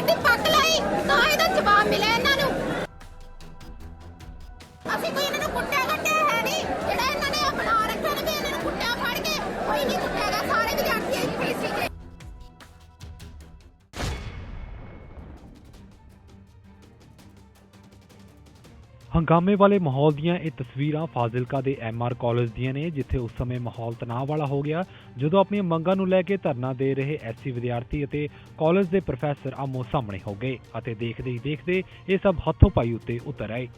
ਐਡੀ ਪੱਕ ਲਈ, ਤਾਂ ਇਹਦਾ ਜਵਾਬ ਮਿਲਿਆ ਇਹਨਾਂ ਨੂੰ। ਅਸੀਂ ਕੋਈ ਇਹਨਾਂ ਨੂੰ ਕੁੱਟਿਆ ਕੱਟਿਆ ਹੈ ਨਹੀਂ, ਜਿਹੜਾ ਹੰਗਾਮੇ ਵਾਲੇ ਮਾਹੌਲ ਦੀਆਂ ਇਹ ਤਸਵੀਰਾਂ ਫਾਜ਼ਿਲਕਾ ਦੇ ਐਮਆਰ ਕਾਲਜ ਦੀਆਂ ਨੇ, ਜਿੱਥੇ ਉਸ ਸਮੇਂ ਮਾਹੌਲ ਤਣਾਅ ਵਾਲਾ ਹੋ ਗਿਆ। ਜਦੋਂ ਆਪਣੀਆਂ ਮੰਗਾਂ ਨੂੰ ਲੈ ਕੇ ਧਰਨਾ ਦੇ ਰਹੇ ਐਸਸੀ ਵਿਦਿਆਰਥੀ ਅਤੇ ਕਾਲਜ ਦੇ ਪ੍ਰੋਫੈਸਰ ਆਮੋ ਸਾਹਮਣੇ ਹੋ ਗਏ ਅਤੇ ਦੇਖਦੇ ਹੀ ਦੇਖਦੇ ਇਹ ਸਭ ਹੱਥੋਂ ਪਾਈ ਉੱਤੇ ਉਤਰ ਆਏ।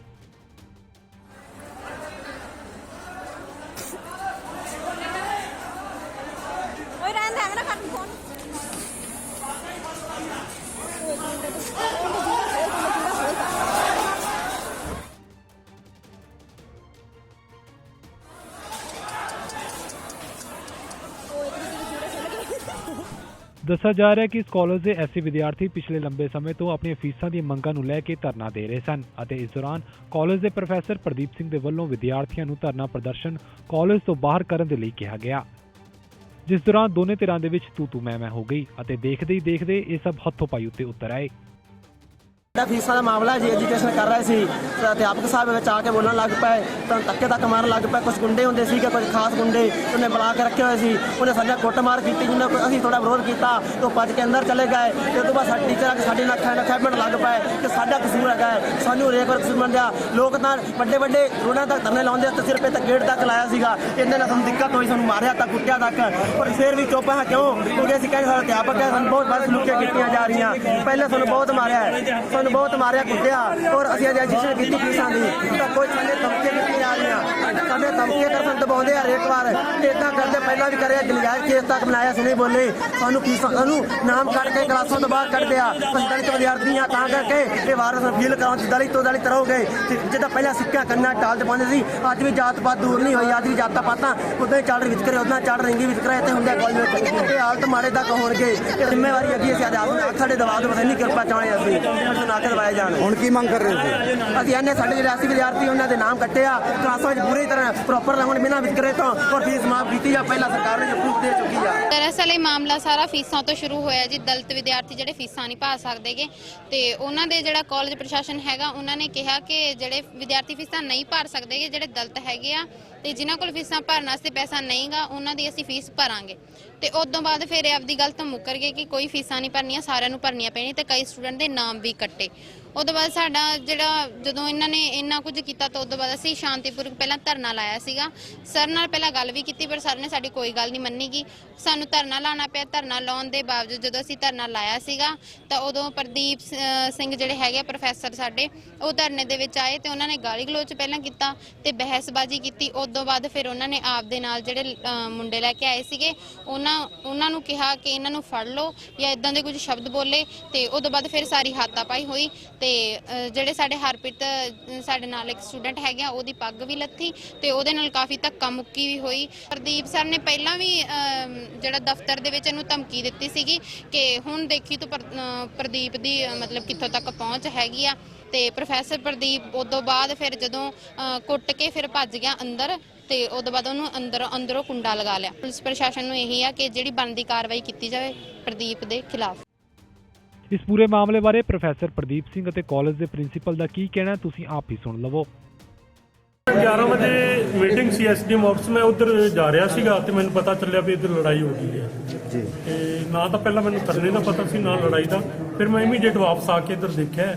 ਦੱਸਿਆ ਜਾ ਰਿਹਾ ਹੈ ਕਿ ਇਸ ਕਾਲਜ ਦੇ ਐਸਸੀ ਵਿਦਿਆਰਥੀ ਪਿਛਲੇ ਲੰਬੇ ਸਮੇਂ ਤੋਂ ਆਪਣੀਆਂ ਫੀਸਾਂ ਦੀਆਂ ਮੰਗਾਂ ਨੂੰ ਲੈ ਕੇ ਧਰਨਾ ਦੇ ਰਹੇ ਸਨ ਅਤੇ ਇਸ ਦੌਰਾਨ ਕਾਲਜ ਦੇ ਪ੍ਰੋਫੈਸਰ ਪ੍ਰਦੀਪ ਸਿੰਘ ਦੇ ਵੱਲੋਂ ਵਿਦਿਆਰਥੀਆਂ ਨੂੰ ਧਰਨਾ ਪ੍ਰਦਰਸ਼ਨ ਕਾਲਜ ਤੋਂ ਬਾਹਰ ਕਰਨ ਦੇ ਲਈ ਕਿਹਾ ਗਿਆ। ਜਿਸ ਦੌਰਾਨ ਦੋਨੇ ਧਿਰਾਂ ਦੇ ਵਿੱਚ ਤੂ ਤੂ ਮੈਂ ਮੈਂ ਹੋ ਗਈ ਅਤੇ ਦੇਖਦੇ ਹੀ ਦੇਖਦੇ ਇਹ ਸਭ ਹੱਥੋਂ ਪਾਈ ਉੱਤੇ ਉਤਰ ਆਏ। ਜਿਹੜਾ ਫੀਸਾਂ ਦਾ ਮਾਮਲਾ ਜੀ ਐਜੂਕੇਸ਼ਨ ਕਰ ਰਹੇ ਸੀ ਤੇ ਅਧਿਆਪਕ ਸਾਹਿਬ ਵਿੱਚ ਆ ਕੇ ਬੋਲਣ ਲੱਗ ਪਏ ਤਾਂ ਧੱਕੇ ਤੱਕ ਮਾਰਨ ਲੱਗ ਪਏ। ਕੁਝ ਗੁੰਡੇ ਹੁੰਦੇ ਸੀਗੇ ਕੁਝ ਖਾਸ ਗੁੰਡੇ ਉਹਨੇ ਬੁਲਾ ਕੇ ਰੱਖੇ ਹੋਏ ਸੀ। ਉਹਨੇ ਸਾਡਾ ਕੁੱਟਮਾਰ ਕੀਤੀ ਜਿਹਨਾਂ ਕੋਈ ਅਸੀਂ ਥੋੜਾ ਵਿਰੋਧ ਕੀਤਾ ਤੇ ਉਹ ਭੱਜ ਕੇ ਅੰਦਰ ਚਲੇ ਗਏ। ਤੇ ਉਸ ਤੋਂ ਬਾਅਦ ਸਾਡੇ ਟੀਚਰ ਆ ਕੇ ਸਾਡੇ ਨਾਲ ਖਾਣਾ ਖਾਣ ਲੱਗ ਪਏ ਕਿ ਸਾਡਾ ਕਸੂਰ ਹੈਗਾ ਹੈ, ਸਾਨੂੰ ਰੇਕ ਵਰ ਕਸੂਰ ਮੰਨਿਆ ਲੋਕ ਤਾਂ ਵੱਡੇ ਵੱਡੇ ਰੋਡਾਂ ਤੱਕ ਧਰਨੇ ਲਾਉਂਦੇ ਤੇ ਸਿਰ 'ਤੇ ਤੱਕ ਗੇਟ ਤੱਕ ਲਾਇਆ ਸੀਗਾ। ਇਹਨਾਂ ਨਾਲ ਸਾਨੂੰ ਦਿੱਕਤ ਹੋਈ ਸਾਨੂੰ ਮਾਰਿਆ ਤੱਕ ਕੁੱਟਿਆ ਤੱਕ। ਪਰ ਫਿਰ ਵੀ ਚੁੱਪ ਹਾਂ ਕਿਉਂ? ਕਿਉਂਕਿ ਅਸੀਂ ਕਹਿੰਦੇ ਸਾਡੇ ਅਧਿਆਪਕ ਹੈ ਸਾਨੂੰ ਬਹੁਤ ਬਸ ਲੁੱਕੇ ਕੀਤੀਆਂ ਜਾ ਰਹੀਆਂ। ਪਹਿਲੇ ਸਾਨੂੰ ਬਹੁਤ ਮਾਰਿਆ ਸਾਨੂੰ ਬਹੁਤ ਮਾਰਿਆ, ਕੁੱਟਿਆ ਔਰ ਅਸੀਂ ਰਜਿਸਟਰ ਕੀਤੀ ਫੀਸਾਂ ਦੀ। ਤਾਂ ਕੋਈ ਸਾਡੇ ਧਮਕੀਆਂ ਕੀਤੀਆਂ ਜਾ ਰਹੀਆਂ। ਸਾਡੇ ਧਮਕੀਆਂ ਕਰ ਦਬਾਉਂਦੇ ਆ ਰੇਕ ਵਾਰ। ਇਦਾਂ ਕਰਦੇ, ਪਹਿਲਾਂ ਵੀ ਕਰਿਆ ਨਜਾਇਜ਼ ਕੇਸ ਤੱਕ ਬਣਾਇਆ ਸੀ ਬੋਲੇ। ਸਾਨੂੰ ਫੀਸਾਂ ਸਾਨੂੰ ਨਾਮ ਕੱਢ ਕੇ ਕਲਾਸਾਂ ਤੋਂ ਬਾਹਰ ਕੱਢਦੇ ਆ ਅਸੀਂ ਦਲਿਤ ਵਿਦਿਆਰਥੀ ਆ ਤਾਂ ਕਰਕੇ ਇਹ ਵਾਰਸ ਨੂੰ ਫੀਲ ਕਰਾਉਂ ਦਲਿਤ ਤੋਂ ਦਲਿਤ ਰਹੋਗੇ। ਜਿੱਦਾਂ ਪਹਿਲਾਂ ਸਿੱਕਿਆ ਕੰਨਾ ਟਾਲ ਤੇ ਪਾਉਂਦੇ ਸੀ, ਅੱਜ ਵੀ ਜਾਤ ਪਾਤ ਦੂਰ ਨਹੀਂ ਹੋਈ, ਅੱਜ ਵੀ ਜਾਤਾਂ ਪਾਤਾਂ ਉਦਾਂ ਹੀ ਚੱਲ ਵਿਤਕਰੇ ਉਦਾਂ ਚੱਲ ਰਹੀ ਵਿਤਕਰੇ ਇੱਥੇ ਹੁੰਦੇ ਕਾਲਜ ਵਿੱਚ ਇਹ ਹਾਲਤ ਮਾੜੇ ਤੱਕ ਹੋਣਗੇ। ਇਹ ਜ਼ਿੰਮੇਵਾਰੀ ਅੱਗੇ ਅਸੀਂ ਅਧਿਆਪਕ ਸਾਡੇ ਦਬਾਅ ਤੋਂ ਬਸ ਨਹੀਂ ਕਿਰਪਾ ਚਾਹਣੇ ਅਸੀਂ। ਨਾ ਕੇ ਦਵਾਏ ਜਾਣ। ਹੁਣ ਕੀ ਮੰਗ ਕਰ ਰਹੇ ਸੀ ਅਸੀਂ ਇਹਨੇ ਸਾਡੇ ਜਿਹੜੇ ਅਸੀਂ ਵਿਦਿਆਰਥੀ ਉਹਨਾਂ ਦੇ ਨਾਮ ਕੱਟੇ ਆ। ਕਲਾਸਾਂ ਵਿੱਚ ਪੂਰੀ ਤਰ੍ਹਾਂ ਪ੍ਰੋਪਰ ਲਾਉਣ ਬਿਨਾਂ ਵਿਤਕਰੇ ਤੋਂ ਔਰ ਫੀਸ ਮਾਫ ਕੀਤੀ ਆ। ਪਹਿਲਾਂ ਸਰਕਾਰ ਨੇ ਪ੍ਰੂਫ ਦੇ ਚੁੱਕੀ ਆ। ਦਰਅਸਲ ਇਹ ਮਾਮਲਾ ਸਾਰਾ ਫੀਸਾਂ ਤੋਂ ਸ਼ੁਰੂ ਹੋਇਆ ਜੀ। ਦਲਿਤ ਵਿਦਿਆਰਥੀ ਜਿਹੜੇ ਫੀਸਾਂ ਨਹੀਂ ਭਰ ਸਕਦੇਗੇ। ਤੇ ਉਹਨਾਂ ਦੇ ਜਿਹੜਾ ਕਾਲਜ ਪ੍ਰਸ਼ਾਸਨ ਹੈਗਾ ਉਹਨਾਂ ਨੇ ਕਿਹਾ ਕਿ ਜਿਹੜੇ ਵਿਦਿਆਰਥੀ ਫੀਸਾਂ ਨਹੀਂ ਭਰ ਸਕਦੇਗੇ ਜਿਹੜੇ ਦਲਿਤ ਹੈਗੇ ਆ ਤੇ ਜਿਨ੍ਹਾਂ ਕੋਲ ਫੀਸਾਂ ਭਰਨ ਵਾਸਤੇ ਪੈਸਾ ਨਹੀਂਗਾ ਉਹਨਾਂ ਦੀ ਅਸੀਂ ਫੀਸ ਭਰਾਂਗੇ। ਤੇ ਉਸ ਤੋਂ ਬਾਅਦ ਫਿਰ ਇਹ ਆਪਦੀ ਗੱਲ ਤਾਂ ਮੁੱਕਰ ਗਏ ਕਿ ਕੋਈ ਫੀਸਾਂ ਨਹੀਂ ਭਰਨੀਆਂ, ਸਾਰਿਆਂ ਨੂੰ ਭਰਨੀਆਂ ਪੈਣੀਆਂ ਤੇ ਕਈ ਸਟੂਡੈਂਟ ਦੇ ਨਾਮ ਵੀ ਕੱਟੇ। ਤੋਂ ਬਾਅਦ ਸਾਡਾ ਜਿਹੜਾ ਜਦੋਂ ਇਹਨਾਂ ਨੇ ਇੰਨਾ ਕੁਝ ਕੀਤਾ ਤਾਂ ਉਸ ਤੋਂ ਬਾਅਦ ਅਸੀਂ ਸ਼ਾਂਤੀਪੂਰਵਕ ਪਹਿਲਾਂ ਧਰਨਾ ਲਾਇਆ ਸੀਗਾ। ਸਰ ਨਾਲ ਪਹਿਲਾਂ ਗੱਲ ਵੀ ਕੀਤੀ, ਪਰ ਸਰ ਨੇ ਸਾਡੀ ਕੋਈ ਗੱਲ ਨਹੀਂ ਮੰਨੀਗੀ। ਸਾਨੂੰ ਧਰਨਾ ਲਾਣਾ ਪਿਆ। ਧਰਨਾ ਲਾਉਣ ਦੇ ਬਾਵਜੂਦ ਜਦੋਂ ਅਸੀਂ ਧਰਨਾ ਲਾਇਆ ਸੀਗਾ, ਤਾਂ ਉਦੋਂ ਪ੍ਰਦੀਪ ਸਿੰਘ ਜਿਹੜੇ ਹੈਗੇ ਪ੍ਰੋਫੈਸਰ ਸਾਡੇ, ਉਹ ਧਰਨੇ ਦੇ ਵਿੱਚ ਆਏ ਤੇ ਉਹਨਾਂ ਨੇ ਗਾਲੀ ਗਲੋਚ ਪਹਿਲਾਂ ਕੀਤਾ ਤੇ ਬਹਿਸਬਾਜ਼ੀ ਕੀਤੀ। ਉਦੋਂ ਬਾਅਦ ਫਿਰ ਉਹਨਾਂ ਨੇ ਆਪ ਦੇ ਨਾਲ ਜਿਹੜੇ ਮੁੰਡੇ ਲੈ ਕੇ ਆਏ ਸੀਗੇ, ਉਹਨਾਂ ਉਹਨਾਂ ਨੂੰ ਕਿਹਾ ਕਿ ਇਹਨਾਂ ਨੂੰ ਫੜ ਲਓ ਜਾਂ ਇਦਾਂ ਦੇ ਕੁਝ ਸ਼ਬਦ ਬੋਲੇ ਤੇ ਉਸ ਬਾਅਦ ਫਿਰ ਸਾਰੀ ਹਾਤਾਪਾਈ ਹੋਈ। ਤੇ ਜਿਹੜੇ ਸਾਡੇ ਹਰਪ੍ਰੀਤ ਸਾਡੇ ਨਾਲ ਇੱਕ ਸਟੂਡੈਂਟ ਹੈਗਾ ਉਹਦੀ ਪੱਗ ਵੀ ਲੱਥੀ ਤੇ ਉਹਦੇ ਨਾਲ ਕਾਫੀ ਧੱਕਾ ਮੁੱਕੀ ਵੀ ਹੋਈ। ਪ੍ਰਦੀਪ ਸਰ ਨੇ ਪਹਿਲਾਂ ਵੀ ਜਿਹੜਾ ਦਫ਼ਤਰ ਦੇ ਵਿੱਚ ਇਹਨੂੰ ਧਮਕੀ ਦਿੱਤੀ ਸੀਗੀ ਕਿ ਹੁਣ ਦੇਖੀ ਤੂੰ ਪ੍ਰਦੀਪ ਦੀ ਮਤਲਬ ਕਿੱਥੋਂ ਤੱਕ ਪਹੁੰਚ ਹੈਗੀ ਆ। ਤੇ ਪ੍ਰੋਫੈਸਰ ਪ੍ਰਦੀਪ ਉਸ ਤੋਂ ਬਾਅਦ ਫਿਰ ਜਦੋਂ ਕੁੱਟ ਕੇ ਫਿਰ ਭੱਜ ਗਿਆ ਅੰਦਰ ਤੇ ਉਸ ਤੋਂ ਬਾਅਦ ਉਹਨੂੰ ਅੰਦਰ, ਅੰਦਰੋਂ ਕੁੰਡਾ ਲਗਾ ਲਿਆ। ਪੁਲਿਸ ਪ੍ਰਸ਼ਾਸਨ ਨੂੰ ਇਹੀ ਆ ਕਿ ਜਿਹੜੀ ਬਣਦੀ ਕਾਰਵਾਈ ਕੀਤੀ ਜਾਵੇ ਪ੍ਰਦੀਪ ਦੇ ਖਿਲਾਫ। ਇਸ ਪੂਰੇ ਮਾਮਲੇ ਬਾਰੇ ਪ੍ਰੋਫੈਸਰ ਪ੍ਰਦੀਪ ਸਿੰਘ ਅਤੇ ਕਾਲਜ ਦੇ ਪ੍ਰਿੰਸੀਪਲ ਦਾ ਕੀ ਕਹਿਣਾ ਹੈ, ਤੁਸੀਂ ਆਪ ਹੀ ਸੁਣ ਲਵੋ। 11 ਵਜੇ ਮੀਟਿੰਗ ਸੀ ਐਸਡੀਐਮ ਆਫਿਸ ਮੈਂ ਉਧਰ ਜਾ ਰਿਹਾ ਸੀਗਾ ਤੇ ਮੈਨੂੰ ਪਤਾ ਚੱਲਿਆ ਵੀ ਇੱਧਰ ਲੜਾਈ ਹੋ ਗਈ ਹੈ। ਜੀ। ਤੇ ਨਾ ਤਾਂ ਪਹਿਲਾਂ ਮੈਨੂੰ ਧਰਨੇ ਦਾ ਪਤਾ ਸੀ ਨਾ ਲੜਾਈ ਦਾ। ਫਿਰ ਮੈਂ ਇਮੀਡੀਏਟ ਵਾਪਸ ਆ ਕੇ ਇੱਧਰ ਦੇਖਿਆ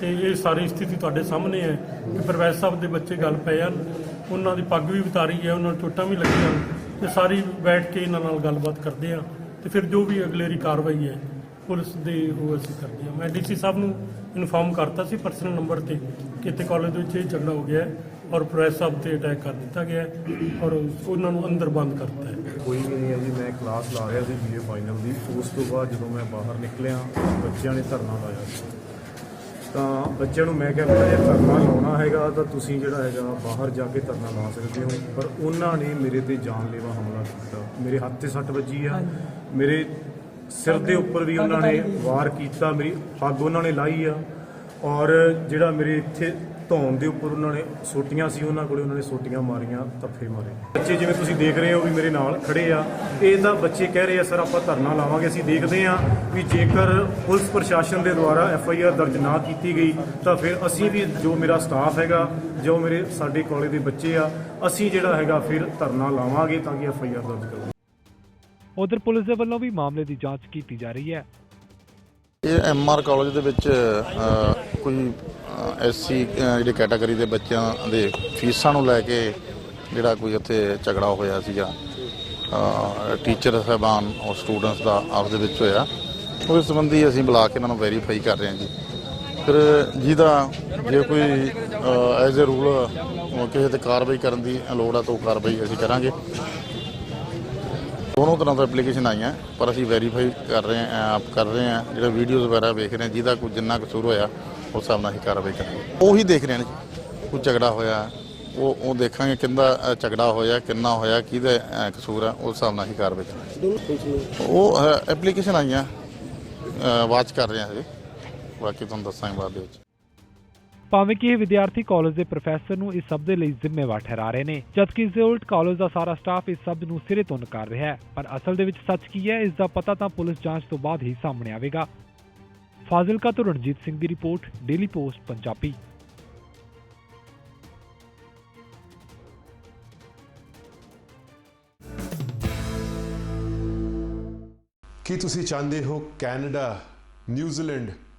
ਤੇ ਇਹ ਸਾਰੀ ਸਥਿਤੀ ਤੁਹਾਡੇ ਸਾਹਮਣੇ ਹੈ। ਕਿ ਪ੍ਰੋਫੈਸਰ ਸਾਹਿਬ ਦੇ ਬੱਚੇ ਗੱਲ ਪਏ ਹਨ। ਉਹਨਾਂ ਦੀ ਪੱਗ ਵੀ ਉਤਾਰੀ ਹੈ ਉਹਨਾਂ ਨੂੰ ਚੋਟਾਂ ਵੀ ਲੱਗੀਆਂ ਤੇ ਸਾਰੀ ਬੈਠ ਕੇ ਇਹਨਾਂ ਨਾਲ ਗੱਲਬਾਤ ਕਰਦੇ ਆ ਤੇ ਫਿਰ ਜੋ ਵੀ ਅਗਲੇਰੀ ਕਾਰਵਾਈ ਹੈ ਪੁਲਿਸ ਦੇ ਉਹ ਅਸੀਂ ਕਰਦੇ ਹਾਂ। ਮੈਂ ਡੀਸੀ ਸਾਹਿਬ ਨੂੰ ਇਨਫਾਰਮ ਕਰਤਾ ਸੀ ਪਰਸਨਲ ਨੰਬਰ ਤੇ ਕਿ ਇੱਥੇ ਕਾਲਜ ਦੇ ਵਿੱਚ ਇਹ ਝਗੜਾ ਹੋ ਗਿਆ ਹੈ ਔਰ ਪ੍ਰੋਫੈਸਰ ਸਾਹਿਬ ਤੇ ਅਟੈਕ ਕਰ ਦਿੱਤਾ ਗਿਆ ਹੈ ਔਰ ਉਹਨਾਂ ਨੂੰ ਅੰਦਰ ਬੰਦ ਕਰਤਾ ਹੈ। ਕੋਈ ਵੀ ਨਹੀਂ ਹੈ ਜੀ ਮੈਂ ਕਲਾਸ ਲਾ ਰਿਹਾ ਸੀ ਬੀਏ ਫਾਈਨਲ ਦੀ। ਉਸ ਤੋਂ ਬਾਅਦ ਜਦੋਂ ਮੈਂ ਬਾਹਰ ਨਿਕਲਿਆ ਬੱਚਿਆਂ ਨੇ ਧਰਨਾ ਲਾਇਆ ਸੀ। ਤਾਂ ਬੱਚਿਆਂ ਨੂੰ ਮੈਂ ਕਿਹਾ ਬੇਟਾ ਜੇ ਧਰਨਾ ਲਾਉਣਾ ਹੈਗਾ ਤਾਂ ਤੁਸੀਂ ਜਿਹੜਾ ਹੈਗਾ ਬਾਹਰ ਜਾ ਕੇ ਧਰਨਾ ਲਾ ਸਕਦੇ ਹੋ। ਪਰ ਉਹਨਾਂ ਨੇ ਮੇਰੇ ਤੇ ਜਾਨਲੇਵਾ ਹਮਲਾ ਕੀਤਾ। ਮੇਰੇ ਹੱਥ ਤੇ ਸੱਟ ਵੱਜੀ ਆ। ਮੇਰੇ ਸਿਰ ਦੇ ਉੱਪਰ ਵੀ ਉਹਨਾਂ ਨੇ ਵਾਰ ਕੀਤਾ, ਮੇਰੀ ਪੱਗ ਉਹਨਾਂ ਨੇ ਲਾਈ ਆ ਔਰ ਜਿਹੜਾ ਮੇਰੇ ਇੱਥੇ ਧੌਣ ਦੇ ਉੱਪਰ ਉਹਨਾਂ ਨੇ ਸੋਟੀਆਂ ਸੀ, ਉਹਨਾਂ ਕੋਲੇ ਉਹਨਾਂ ਨੇ ਸੋਟੀਆਂ ਮਾਰੀਆਂ, ਤੱਫੇ ਮਾਰੇ। ਬੱਚੇ ਜਿਵੇਂ ਤੁਸੀਂ ਦੇਖ ਰਹੇ ਹੋ ਵੀ ਮੇਰੇ ਨਾਲ ਖੜੇ ਆ, ਇਹ ਤਾਂ ਬੱਚੇ ਕਹਿ ਰਹੇ ਆ, ਸਰ, ਆਪਾਂ ਧਰਨਾ ਲਾਵਾਂਗੇ। ਅਸੀਂ ਦੇਖਦੇ ਆ ਵੀ ਜੇਕਰ ਪੁਲਿਸ ਪ੍ਰਸ਼ਾਸਨ ਦੇ ਦੁਆਰਾ ਐਫ ਆਈ ਆਰ ਦਰਜ ਨਾ ਕੀਤੀ ਗਈ, ਤਾਂ ਫਿਰ ਅਸੀਂ ਵੀ ਜੋ ਮੇਰਾ ਸਟਾਫ ਹੈਗਾ, ਜੋ ਮੇਰੇ ਸਾਡੇ ਕਾਲਜ ਦੇ ਬੱਚੇ ਆ, ਅਸੀਂ ਜਿਹੜਾ ਹੈਗਾ ਫਿਰ ਧਰਨਾ ਲਾਵਾਂਗੇ ਤਾਂ ਕਿ ਐਫ ਆਈ ਆਰ ਦਰਜ ਕਰੋ ਉਧਰ ਪੁਲਿਸ ਦੇ ਵੱਲੋਂ ਵੀ ਮਾਮਲੇ ਦੀ ਜਾਂਚ ਕੀਤੀ ਜਾ ਰਹੀ ਹੈ। ਇਹ ਐਮਆਰ ਕਾਲਜ ਦੇ ਵਿੱਚ ਅ, ਕੋਈ ਐਸਸੀ ਜਿਹੜੇ ਕੈਟਾਗਰੀ ਦੇ ਬੱਚਿਆਂ ਦੇ ਫੀਸਾਂ ਨੂੰ ਲੈ ਕੇ ਜਿਹੜਾ ਕੋਈ ਉੱਥੇ ਝਗੜਾ ਹੋਇਆ ਸੀਗਾ ਟੀਚਰ ਸਾਹਿਬਾਨ ਔਰ ਸਟੂਡੈਂਟਸ ਦਾ ਆਪਸ ਦੇ ਵਿੱਚ ਹੋਇਆ। ਉਸ ਸੰਬੰਧੀ ਅਸੀਂ ਬੁਲਾ ਕੇ ਇਹਨਾਂ ਨੂੰ ਵੈਰੀਫਾਈ ਕਰ ਰਹੇ ਹਾਂ ਜੀ। ਫਿਰ ਜਿਹਦਾ ਜੇ ਕੋਈ ਐਜ਼ ਅ ਰੂਲ ਕਿਸੇ ਤੇ ਕਾਰਵਾਈ ਕਰਨ ਦੀ ਲੋੜ ਆ ਤਾਂ ਉਹ ਕਾਰਵਾਈ ਅਸੀਂ ਕਰਾਂਗੇ। ਦੋਨੋਂ ਤਰ੍ਹਾਂ ਤੋਂ ਐਪਲੀਕੇਸ਼ਨ ਆਈਆਂ, ਪਰ ਅਸੀਂ ਵੈਰੀਫਾਈ ਕਰ ਰਹੇ ਹਾਂ, ਆਪ ਕਰ ਰਹੇ ਹਾਂ, ਜਿਹੜੇ ਵੀਡੀਓਜ਼ ਵਗੈਰਾ ਵੇਖ ਰਹੇ ਹਾਂ, ਜਿਹਦਾ ਕੋਈ ਜਿੰਨਾ ਕਸੂਰ ਹੋਇਆ, ਉਸ ਹਿਸਾਬ ਨਾਲ ਅਸੀਂ ਕਾਰਵਾਈ ਕਰਾਂਗੇ। ਉਹੀ ਦੇਖ ਰਹੇ ਨੇ ਜੀ। ਕੋਈ ਝਗੜਾ ਹੋਇਆ, ਉਹ ਉਹ ਦੇਖਾਂਗੇ ਕਿੰਦਾ ਝਗੜਾ ਹੋਇਆ, ਕਿੰਨਾ ਹੋਇਆ, ਕਿਹਦੇ ਕਸੂਰ ਆ, ਉਸ ਹਿਸਾਬ ਨਾਲ ਅਸੀਂ ਕਾਰਵਾਈ ਕਰਾਂਗੇ। ਉਹ ਐਪਲੀਕੇਸ਼ਨ ਆਈਆਂ ਵਾਚ ਕਰ ਰਹੇ ਹਾਂ ਜੀ ਬਾਕੀ ਤੁਹਾਨੂੰ ਦੱਸਾਂਗੇ ਬਾਅਦ ਦੇ ਵਿੱਚ। ਭਾਵੇਂ ਕਿ ਇਹ ਵਿਦਿਆਰਥੀ ਕਾਲਜ ਦੇ ਪ੍ਰੋਫੈਸਰ ਨੂੰ ਇਸ ਸਭ ਦੇ ਲਈ ਜ਼ਿੰਮੇਵਾਰ ਠਹਿਰਾ ਰਹੇ ਨੇ, ਜਦਕਿ ਇਸ ਦੇ ਉਲਟ ਕਾਲਜ ਦਾ ਸਾਰਾ ਸਟਾਫ ਇਸ ਸਭ ਨੂੰ ਸਿਰੇ ਤੋਂ ਨਕਾਰ ਰਿਹਾ ਹੈ। ਪਰ ਅਸਲ ਦੇ ਵਿੱਚ ਸੱਚ ਕੀ ਹੈ, ਇਸ ਦਾ ਪਤਾ ਤਾਂ ਪੁਲਿਸ ਜਾਂਚ ਤੋਂ ਬਾਅਦ ਹੀ ਸਾਹਮਣੇ ਆਵੇਗਾ। ਫਾਜ਼ਿਲਕਾ ਤੋਂ ਰਣਜੀਤ ਸਿੰਘ ਦੀ ਰਿਪੋਰਟ, ਡੇਲੀ ਪੋਸਟ, ਪੰਜਾਬੀ। ਕੀ ਤੁਸੀਂ ਚਾਹੁੰਦੇ ਹੋ ਕੈਨੇਡਾ, ਨਿਊਜ਼ੀਲੈਂਡ